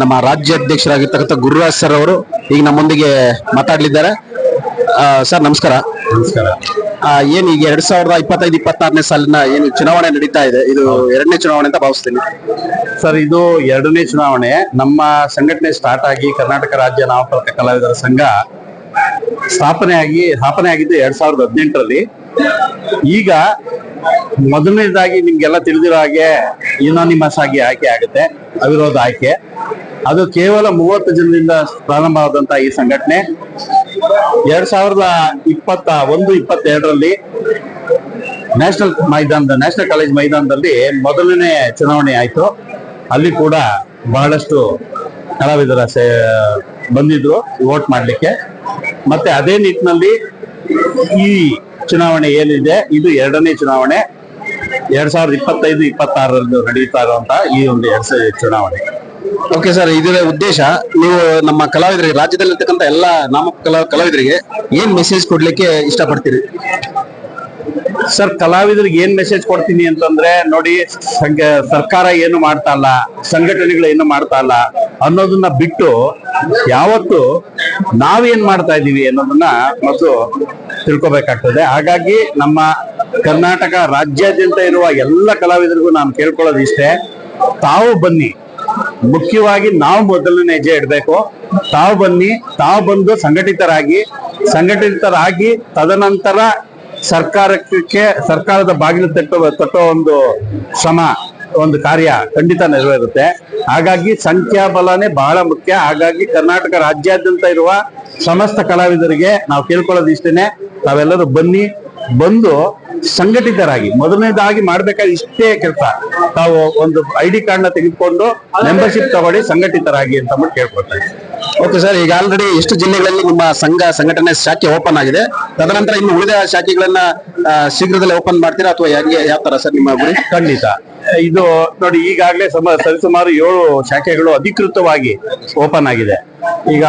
ನಮ್ಮ ರಾಜ್ಯಾಧ್ಯಕ್ಷರಾಗಿರ್ತಕ್ಕಂಥ ಗುರುರಾಜ್ ಸರ್ ಅವರು ಈಗ ನಮ್ಮೊಂದಿಗೆ ಮಾತಾಡಲಿದ್ದಾರೆ. ಸರ್ ನಮಸ್ಕಾರ. ನಮಸ್ಕಾರ. ಏನು ಏನ್ ಈಗ ಎರಡ್ ಸಾವಿರದ ಇಪ್ಪತ್ತೈದು ಇಪ್ಪತ್ತಾರನೇ ಸಾಲಿನ ಏನು ಚುನಾವಣೆ ನಡೀತಾ ಇದೆ? ಇದು ಎರಡನೇ ಚುನಾವಣೆ ಅಂತ ಭಾವಿಸ್ತೀನಿ. ಸರ್ ಇದು ಎರಡನೇ ಚುನಾವಣೆ. ನಮ್ಮ ಸಂಘಟನೆ ಸ್ಟಾರ್ಟ್ ಆಗಿ ಕರ್ನಾಟಕ ರಾಜ್ಯ ನಾಮಫಲಕ ಕಲಾವಿದರ ಸಂಘ ಸ್ಥಾಪನೆ ಆಗಿ ಸ್ಥಾಪನೆ ಆಗಿದ್ದು ಎರಡ್ ಸಾವಿರದ ಹದಿನೆಂಟರಲ್ಲಿ. ಈಗ ಮೊದಲನೇದಾಗಿ ನಿಮ್ಗೆಲ್ಲ ತಿಳಿದಿರೋ ಹಾಗೆ ಯುನಾನಿಮಸ್ ಆಗಿ ಆಯ್ಕೆ ಆಗುತ್ತೆ, ಅವಿರೋಧ ಆಯ್ಕೆ. ಅದು ಕೇವಲ ಮೂವತ್ತು ಜನರಿಂದ ಪ್ರಾರಂಭ ಆದಂತ ಈ ಸಂಘಟನೆ. ಎರಡ್ ಸಾವಿರದ ಇಪ್ಪತ್ತ ಒಂದು, ಇಪ್ಪತ್ತೆರಡರಲ್ಲಿ ನ್ಯಾಷನಲ್ ಮೈದಾನದ ನ್ಯಾಷನಲ್ ಕಾಲೇಜ್ ಮೈದಾನದಲ್ಲಿ ಮೊದಲನೇ ಚುನಾವಣೆ ಆಯ್ತು. ಅಲ್ಲಿ ಕೂಡ ಬಹಳಷ್ಟು ಕಲಾವಿದರ ಸೇ, ಬಂದಿದ್ರು ವೋಟ್ ಮಾಡ್ಲಿಕ್ಕೆ. ಮತ್ತೆ ಅದೇ ನಿಟ್ಟಿನಲ್ಲಿ ಈ ಚುನಾವಣೆ ಏನಿದೆ ಇದು ಎರಡನೇ ಚುನಾವಣೆ. ಎರಡ್ ಸಾವಿರದ ಇಪ್ಪತ್ತೈದು ಇಪ್ಪತ್ತಾರರಂದು ನಡೀತಾ ಇರುವಂತ ಈ ಒಂದು ಎರಡ್ ಸಾವಿರ ಚುನಾವಣೆ. ಓಕೆ ಸರ್ ಇದರ ಉದ್ದೇಶ ನೀವು ನಮ್ಮ ಕಲಾವಿದರಿಗೆ ರಾಜ್ಯದಲ್ಲಿರ್ತಕ್ಕಂಥ ಎಲ್ಲ ನಾಮ ಕಲಾ ಕಲಾವಿದರಿಗೆ ಏನ್ ಮೆಸೇಜ್ ಕೊಡ್ಲಿಕ್ಕೆ ಇಷ್ಟಪಡ್ತೀರಿ? ಸರ್ ಕಲಾವಿದರಿಗೆ ಏನ್ ಮೆಸೇಜ್ ಕೊಡ್ತೀನಿ ಅಂತಂದ್ರೆ ನೋಡಿ ಸರ್ಕಾರ ಏನು ಮಾಡ್ತಾ ಇಲ್ಲ ಸಂಘಟನೆಗಳು ಏನು ಮಾಡ್ತಾ ಇಲ್ಲ ಅನ್ನೋದನ್ನ ಬಿಟ್ಟು ಯಾವತ್ತು ನಾವೇನ್ ಮಾಡ್ತಾ ಇದೀವಿ ಅನ್ನೋದನ್ನ ಮೊದಲು ತಿಳ್ಕೊಬೇಕಾಗ್ತದೆ. ಹಾಗಾಗಿ ನಮ್ಮ ಕರ್ನಾಟಕ ರಾಜ್ಯಾದ್ಯಂತ ಇರುವ ಎಲ್ಲ ಕಲಾವಿದರಿಗೂ ನಾನು ಕೇಳ್ಕೊಳ್ಳೋದು ಇಷ್ಟೇ ತಾವು ಬನ್ನಿ. ಮುಖ್ಯವಾಗಿ ನಾವು ಮೊದಲನೇ ಹೆಜ್ಜೆ ಇಡಬೇಕು. ತಾವು ಬನ್ನಿ, ತಾವು ಬಂದು ಸಂಘಟಿತರಾಗಿ ಸಂಘಟಿತರಾಗಿ ತದನಂತರ ಸರ್ಕಾರಕ್ಕೆ, ಸರ್ಕಾರದ ಬಾಗಿಲು ತಟ್ಟುವ ತಟ್ಟೋ ಒಂದು ಶ್ರಮ ಒಂದು ಕಾರ್ಯ ಖಂಡಿತ ನೆರವೇರುತ್ತೆ. ಹಾಗಾಗಿ ಸಂಖ್ಯಾಬಲನೇ ಬಹಳ ಮುಖ್ಯ. ಹಾಗಾಗಿ ಕರ್ನಾಟಕ ರಾಜ್ಯಾದ್ಯಂತ ಇರುವ ಸಮಸ್ತ ಕಲಾವಿದರಿಗೆ ನಾವು ಕೇಳ್ಕೊಳ್ಳೋದು ಇಷ್ಟೇನೆ. ನಾವೆಲ್ಲರೂ ಬನ್ನಿ ಬಂದು ಸಂಘಟಿತರಾಗಿ ಮೊದಲನೇದಾಗಿ ಮಾಡಬೇಕಾದ ಇಷ್ಟೇ ಕೆಲಸ. ತಾವು ಒಂದು ಐ ಡಿ ಕಾರ್ಡ್ನ ತೆಗೆದುಕೊಂಡು ಮೆಂಬರ್ಶಿಪ್ ತಗೊಳ್ಳಿ ಸಂಘಟಿತರಾಗಿ ಅಂತ ಮಾಡಿ ಕೇಳ್ಕೊಳ್ತಾರೆ ಓಕೆ ಸರ್ ಈಗ ಆಲ್ರೆಡಿ ಎಷ್ಟು ಜಿಲ್ಲೆಗಳಲ್ಲಿ ನಿಮ್ಮ ಸಂಘ ಸಂಘಟನೆ ಶಾಖೆ ಓಪನ್ ಆಗಿದೆ. ತದನಂತರ ಇನ್ನು ಉಳಿದ ಶಾಖೆಗಳನ್ನ ಶೀಘ್ರದಲ್ಲೇ ಓಪನ್ ಮಾಡ್ತೀರಾ ಅಥವಾ ಹೆಂಗೆ ಯಾವ ತರ ಸರ್ ನಿಮ್ಮ ಗುರಿ? ಖಂಡಿತ. ಇದು ನೋಡಿ, ಈಗಾಗಲೇ ಸಮ ಸರಿಸುಮಾರು ಏಳು ಶಾಖೆಗಳು ಅಧಿಕೃತವಾಗಿ ಓಪನ್ ಆಗಿದೆ. ಈಗ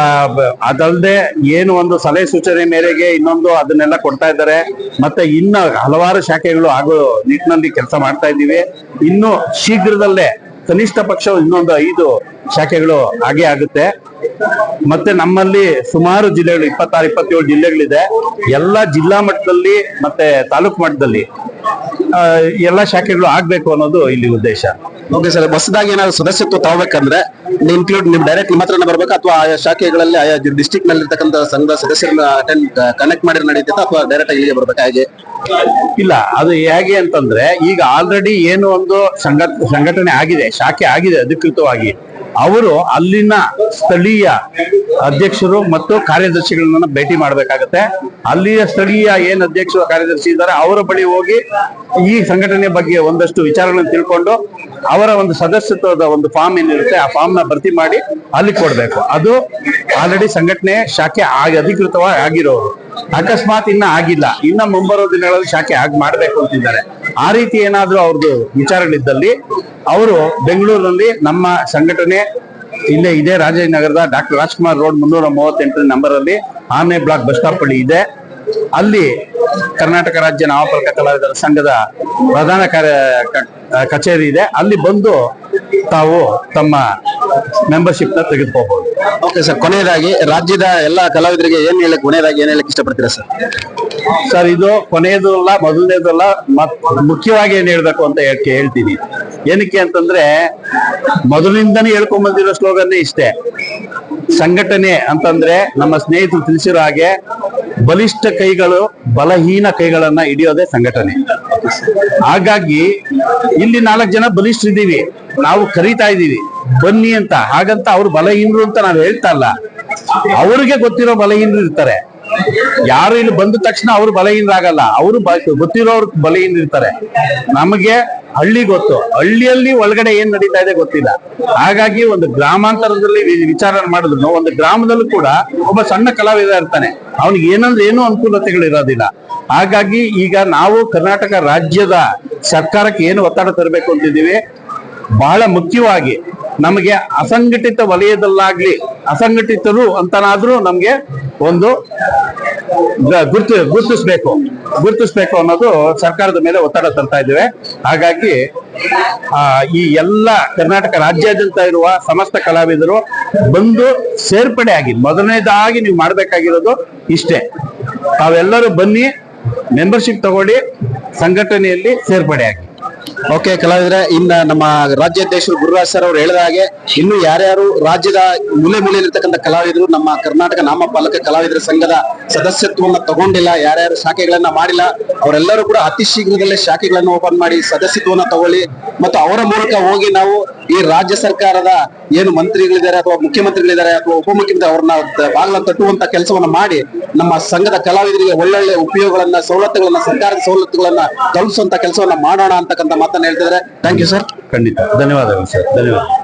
ಅದಲ್ಲದೆ ಏನು ಒಂದು ಸಲಹೆ ಸೂಚನೆ ಮೇರೆಗೆ ಇನ್ನೊಂದು ಅದನ್ನೆಲ್ಲ ಕೊಡ್ತಾ ಇದ್ದಾರೆ. ಮತ್ತೆ ಇನ್ನ ಹಲವಾರು ಶಾಖೆಗಳು ಆಗೋ ನಿಟ್ಟಿನಲ್ಲಿ ಕೆಲಸ ಮಾಡ್ತಾ ಇದ್ದೀವಿ. ಇನ್ನು ಶೀಘ್ರದಲ್ಲೇ ಕನಿಷ್ಠ ಪಕ್ಷ ಇನ್ನೊಂದು ಐದು ಶಾಖೆಗಳು ಹಾಗೆ ಆಗುತ್ತೆ. ಮತ್ತೆ ನಮ್ಮಲ್ಲಿ ಸುಮಾರು ಜಿಲ್ಲೆಗಳು, ಇಪ್ಪತ್ತಾರು, ಇಪ್ಪತ್ತೇಳು ಜಿಲ್ಲೆಗಳಿದೆ. ಎಲ್ಲ ಜಿಲ್ಲಾ ಮಟ್ಟದಲ್ಲಿ ಮತ್ತೆ ತಾಲೂಕು ಮಟ್ಟದಲ್ಲಿ ಎಲ್ಲ ಶಾಖೆಗಳು ಆಗ್ಬೇಕು ಅನ್ನೋದು ಇಲ್ಲಿ ಉದ್ದೇಶ. ಓಕೆ ಸರ್ ಹೊಸದಾಗಿ ಏನಾದ್ರು ಸದಸ್ಯತ್ವ ತಗೋಬೇಕಂದ್ರೆ ಇನ್ಕ್ಲೂಡ್ ನಿಮ್ ಡೈರೆಕ್ಟ್ ನಿಮ್ಮ ಹತ್ರನೇ ಬರ್ಬೇಕಾ? ಅಥವಾ ಆಯಾ ಶಾಖೆಗಳಲ್ಲಿ ಆಯಾ ಡಿಸ್ಟಿಕ್ನಲ್ಲಿ ಇರ್ತಕ್ಕಂಥ ಸಂಘದ ಸದಸ್ಯರನ್ನ ಅಟೆಂಡ್ ಕನೆಕ್ಟ್ ಮಾಡಿ ನಡೀತಾ ಅಥವಾ ಡೈರೆಕ್ಟ್ ಆಗಿ ಇಲ್ಲಿಗೆ ಬರ್ಬೇಕಾ? ಹಾಗೆ? ಇಲ್ಲ ಅದು ಹೇಗೆ ಅಂತಂದ್ರೆ ಈಗ ಆಲ್ರೆಡಿ ಏನು ಒಂದು ಸಂಘ ಸಂಘಟನೆ ಆಗಿದೆ ಶಾಖೆ ಆಗಿದೆ ಅಧಿಕೃತವಾಗಿ. ಅವರು ಅಲ್ಲಿನ ಸ್ಥಳೀಯ ಅಧ್ಯಕ್ಷರು ಮತ್ತು ಕಾರ್ಯದರ್ಶಿಗಳನ್ನ ಭೇಟಿ ಮಾಡಬೇಕಾಗತ್ತೆ. ಅಲ್ಲಿಯ ಸ್ಥಳೀಯ ಏನ್ ಅಧ್ಯಕ್ಷರು, ಕಾರ್ಯದರ್ಶಿ ಇದ್ದಾರೆ ಅವರ ಬಳಿ ಹೋಗಿ ಈ ಸಂಘಟನೆ ಬಗ್ಗೆ ಒಂದಷ್ಟು ವಿಚಾರಗಳನ್ನು ತಿಳ್ಕೊಂಡು ಅವರ ಒಂದು ಸದಸ್ಯತ್ವದ ಒಂದು ಫಾರ್ಮ್ ಏನಿರುತ್ತೆ, ಆ ಫಾರ್ಮ್ನ ಭರ್ತಿ ಮಾಡಿ ಅಲ್ಲಿ ಕೊಡ್ಬೇಕು. ಅದು ಆಲ್ರೆಡಿ ಸಂಘಟನೆ ಶಾಖೆ ಆಗಿ ಅಧಿಕೃತವಾಗಿ ಆಗಿರೋರು. ಅಕಸ್ಮಾತ್ ಇನ್ನ ಆಗಿಲ್ಲ. ಇನ್ನ ಮುಂಬರುವ ದಿನಗಳಲ್ಲಿ ಶಾಖೆ ಆಗಿ ಮಾಡಬೇಕು ಅಂತಿದ್ದಾರೆ. ಆ ರೀತಿ ಏನಾದ್ರೂ ಅವ್ರದ್ದು ವಿಚಾರಗಳಿದ್ದಲ್ಲಿ ಅವರು ಬೆಂಗಳೂರಿನಲ್ಲಿ ನಮ್ಮ ಸಂಘಟನೆ ಇಲ್ಲೇ ಇದೆ ರಾಜನಗರದ ಡಾಕ್ಟರ್ ರಾಜ್ಕುಮಾರ್ ರೋಡ್ ಮುನ್ನೂರ ಮೂವತ್ತೆಂಟು ನಂಬರ್ ಅಲ್ಲಿ ಆನೆ ಬ್ಲಾಕ್ ಬಸ್ ಸ್ಟಾಪ್ ಬಳಿ ಇದೆ. ಅಲ್ಲಿ ಕರ್ನಾಟಕ ರಾಜ್ಯ ನಾಮಫಲಕ ಕಲಾವಿದರ ಸಂಘದ ಪ್ರಧಾನ ಕಾರ್ಯ ಕಚೇರಿ ಇದೆ. ಅಲ್ಲಿ ಬಂದು ತಾವು ತಮ್ಮ ಮೆಂಬರ್ಶಿಪ್ನ ತೆಗೆದುಕೋಬಹುದು ಓಕೆ ಸರ್ ಕೊನೆಯದಾಗಿ ರಾಜ್ಯದ ಎಲ್ಲ ಕಲಾವಿದರಿಗೆ ಏನ್ ಹೇಳಕ್, ಕೊನೆಯದಾಗಿ ಏನ್ ಹೇಳಕ್ ಇಷ್ಟಪಡ್ತೀರಾ ಸರ್ ಸರ್, ಇದು ಕೊನೆಯದು ಅಲ್ಲ ಮೊದಲನೇದಲ್ಲ, ಮತ್ ಮುಖ್ಯವಾಗಿ ಏನ್ ಹೇಳ್ಬೇಕು ಅಂತ ಹೇಳ್ತೀನಿ ಏನಕ್ಕೆ ಅಂತಂದ್ರೆ, ಮೊದಲಿಂದನೇ ಹೇಳ್ಕೊಂಡ್ ಬಂದಿರೋ ಸ್ಲೋಗನ್ನೇ ಇಷ್ಟೇ. ಸಂಘಟನೆ ಅಂತಂದ್ರೆ ನಮ್ಮ ಸ್ನೇಹಿತರು ತಿಳಿಸಿರೋ ಹಾಗೆ ಬಲಿಷ್ಠ ಕೈಗಳು, ಬಲಹೀನ ಕೈಗಳನ್ನ ಹಿಡಿಯೋದೇ ಸಂಘಟನೆ. ಹಾಗಾಗಿ ಇಲ್ಲಿ ನಾಲ್ಕು ಜನ ಬಲಿಷ್ಠ ಇದ್ದೀವಿ ನಾವು ಕರೀತಾ ಇದ್ದೀವಿ. ಬನ್ನಿ ಅಂತ. ಹಾಗಂತ ಅವ್ರು ಬಲಹೀನರು ಅಂತ ನಾವು ಹೇಳ್ತಾ ಇಲ್ಲ. ಅವ್ರಿಗೆ ಗೊತ್ತಿರೋ ಬಲಹೀನರು ಇರ್ತಾರೆ. ಯಾರು ಇಲ್ಲಿ ಬಂದ ತಕ್ಷಣ ಅವ್ರು ಬಲಹೀನರಾಗಲ್ಲ. ಅವರು ಗೊತ್ತಿರೋರು ಬಲಹೀನ ಇರ್ತಾರೆ. ನಮಗೆ ಹಳ್ಳಿ ಗೊತ್ತು. ಹಳ್ಳಿಯಲ್ಲಿ ಒಳಗಡೆ ಏನ್ ನಡೀತಾ ಇದೆ ಗೊತ್ತಿಲ್ಲ. ಹಾಗಾಗಿ ಒಂದು ಗ್ರಾಮಾಂತರದಲ್ಲಿ ವಿಚಾರ ಮಾಡಿದ್ರು. ಒಂದು ಗ್ರಾಮದಲ್ಲೂ ಕೂಡ ಒಬ್ಬ ಸಣ್ಣ ಕಲಾವಿದ ಇರ್ತಾನೆ. ಅವನಿಗೆ ಏನಂದ್ರೆ ಏನೂ ಅನುಕೂಲತೆಗಳು ಇರೋದಿಲ್ಲ. ಹಾಗಾಗಿ ಈಗ ನಾವು ಕರ್ನಾಟಕ ರಾಜ್ಯದ ಸರ್ಕಾರಕ್ಕೆ ಏನು ಒತ್ತಡ ತರಬೇಕು ಅಂತಿದ್ದೀವಿ? ಬಹಳ ಮುಖ್ಯವಾಗಿ ನಮಗೆ ಅಸಂಘಟಿತ ವಲಯದಲ್ಲಾಗ್ಲಿ, ಅಸಂಘಟಿತರು ಅಂತನಾದ್ರೂ ನಮ್ಗೆ ಒಂದು ಗುರುತು ಗುರ್ತು, ಗುರುತಿಸ್ಬೇಕು. ಗುರುತಿಸ್ಬೇಕು ಅನ್ನೋದು ಸರ್ಕಾರದ ಮೇಲೆ ಒತ್ತಡ ತರ್ತಾ ಇದ್ದೇವೆ. ಹಾಗಾಗಿ ಈ ಎಲ್ಲ ಕರ್ನಾಟಕ ರಾಜ್ಯಾದ್ಯಂತ ಇರುವ ಸಮಸ್ತ ಕಲಾವಿದರು ಬಂದು ಸೇರ್ಪಡೆ ಆಗಿ, ಮೊದಲನೇದಾಗಿ ನೀವು ಮಾಡಬೇಕಾಗಿರೋದು ಇಷ್ಟೇ. ತಾವೆಲ್ಲರೂ ಬನ್ನಿ ಮೆಂಬರ್ಶಿಪ್ ತಗೊಳ್ಳಿ, ಸಂಘಟನೆಯಲ್ಲಿ ಸೇರ್ಪಡೆ ಆಗಿ. ಓಕೆ, ಕಲಾವಿದ್ರೆ, ಇನ್ನ ನಮ್ಮ ರಾಜ್ಯಾಧ್ಯಕ್ಷರು ಗುರುರಾಜ್ ಸರ್ ಅವರು ಹೇಳಿದ ಹಾಗೆ ಇನ್ನು ಯಾರ್ಯಾರು ರಾಜ್ಯದ ಮೂಲೆ ಮೂಲೆಯಲ್ಲಿರ್ತಕ್ಕಂಥ ಕಲಾವಿದರು, ನಮ್ಮ ಕರ್ನಾಟಕ ನಾಮಪಾಲಕ ಕಲಾವಿದರ ಸಂಘದ ಸದಸ್ಯತ್ವವನ್ನು ತಗೊಂಡಿಲ್ಲ, ಯಾರ್ಯಾರು ಶಾಖೆಗಳನ್ನ ಮಾಡಿಲ್ಲ, ಅವರೆಲ್ಲರೂ ಕೂಡ ಅತಿ ಶೀಘ್ರದಲ್ಲೇ ಶಾಖೆಗಳನ್ನು ಓಪನ್ ಮಾಡಿ ಸದಸ್ಯತ್ವವನ್ನು ತಗೊಳ್ಳಿ ಮತ್ತು ಅವರ ಮೂಲಕ ಹೋಗಿ ನಾವು ಈ ರಾಜ್ಯ ಸರ್ಕಾರದ ಏನು ಮಂತ್ರಿಗಳಿದ್ದಾರೆ ಅಥವಾ ಮುಖ್ಯಮಂತ್ರಿಗಳಿದ್ದಾರೆ ಅಥವಾ ಉಪಮುಖ್ಯಮಂತ್ರಿ ಅವ್ರನ್ನ ಬಾಗಿಲ ತಟ್ಟುವಂತ ಕೆಲಸವನ್ನ ಮಾಡಿ ನಮ್ಮ ಸಂಘದ ಕಲಾವಿದರಿಗೆ ಒಳ್ಳೊಳ್ಳೆ ಉಪಯೋಗಗಳನ್ನ, ಸವಲತ್ತುಗಳನ್ನ, ಸರ್ಕಾರದ ಸವಲತ್ತುಗಳನ್ನ ತಲುಪಿಸುವಂತ ಕೆಲಸವನ್ನ ಮಾಡೋಣ ಅಂತಕ್ಕಂಥ ಮಾತನ್ನ ಹೇಳ್ತಿದ್ರೆ ಥ್ಯಾಂಕ್ ಯು ಸರ್ ಖಂಡಿತ. ಧನ್ಯವಾದಗಳು ಸರ್ ಧನ್ಯವಾದ.